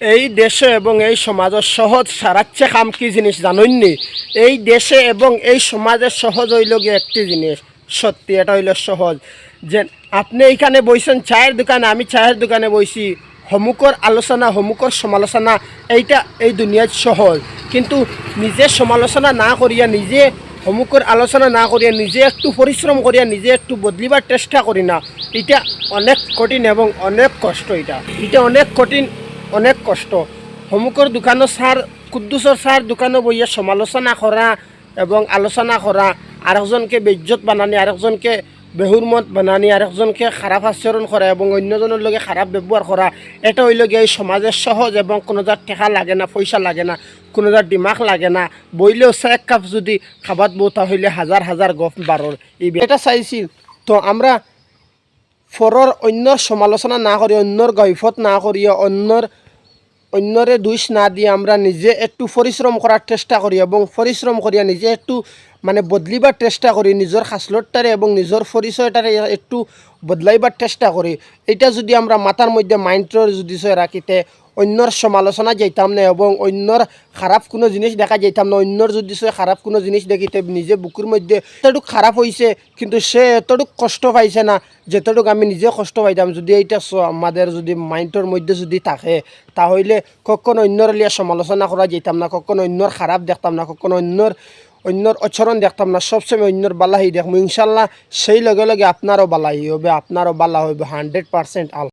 এই দেশে এবং এই সমাজের সহজ সারাচ্ছে কাম কি জিনিস জানেননি এই দেশে এবং এই সমাজের সহজ হইল গিয়ে একটি জিনিস। সত্যি, এটা হইল সহজ। যে আপনি এইখানে বইছেন, চায়ের দোকানে, আমি চায়ের দোকানে বইছি। হমুকর আলোচনা, হমুকর সমালোচনা, এইটা এই দুনিয়াত সহজ। কিন্তু নিজে সমালোচনা না করিয়া, নিজে হমুকর আলোচনা না করিয়া, নিজে একটু পরিশ্রম করিয়া, নিজে একটু বদলিবার চেষ্টা করি না। এটা অনেক কঠিন এবং অনেক কষ্ট এটা। এটা অনেক কঠিন অনেক কষ্ট। হমুকর দোকানো সার কুদ্দুসর সার দোকানো বইয়া সমালোচনা করা এবং আলোচনা করা আরেকজনকে বেজ্জত বানানি আরেকজনকে বেহুর মত বানানি আরেকজনকে খারাপ আচরণ করা এবং অন্যজনের লগে খারাপ ব্যবহার করা এটা হইল এই সমাজের সহজ এবং কোনো যার টেকা লাগে না পয়সা লাগে না কোনো যার দিমাগ লাগে না। বইলেও সে এক কাপ যদি খাবাত বউতা হইলে হাজার হাজার গফ বারোর এই এটা চাইছি তো আমরা ফরর অন্যর সমালোচনা না করি অন্যর গৈফত না করিয়া অন্যর অন্যরে দুই না দিয়ে আমরা নিজে একটু পরিশ্রম করার চেষ্টা করি এবং পরিশ্রম করিয়া নিজে একটু মানে বদলিবার চেষ্টা করি নিজের খাসলতটারে এবং নিজের পরিচয়টারে একটু বদলাইবার চেষ্টা করি। এটা যদি আমরা মাথার মধ্যে মাইন্ডর যদি রাখিতে অন্যর সমালোচনা যাইতাম না এবং অন্যর খারাপ কোনো জিনিস দেখা যাইতাম না অন্যর যদি সে খারাপ কোনো জিনিস দেখিতে নিজে বুকুর মধ্যে এতটুক খারাপ হয়েছে কিন্তু সে এতটুক কষ্ট পাইছে না, যেতটুক আমি নিজে কষ্ট পাইতাম, যদি এইটা আমাদের যদি মাইন্ডের মধ্যে যদি থাকে, তাহলে কখনো অন্যর লিয়া সমালোচনা করা যেতাম না, কখনো অন্যর খারাপ দেখতাম না, কখনো অন্যর অন্যর আচরণ দেখতাম না। সবসময় অন্যর বালাহি দেখব ইনশাল্লাহ সেই লগে লগে আপনারও বালাই হবে, আপনারও বালা হইব। হান্ড্রেড পার্সেন্ট আল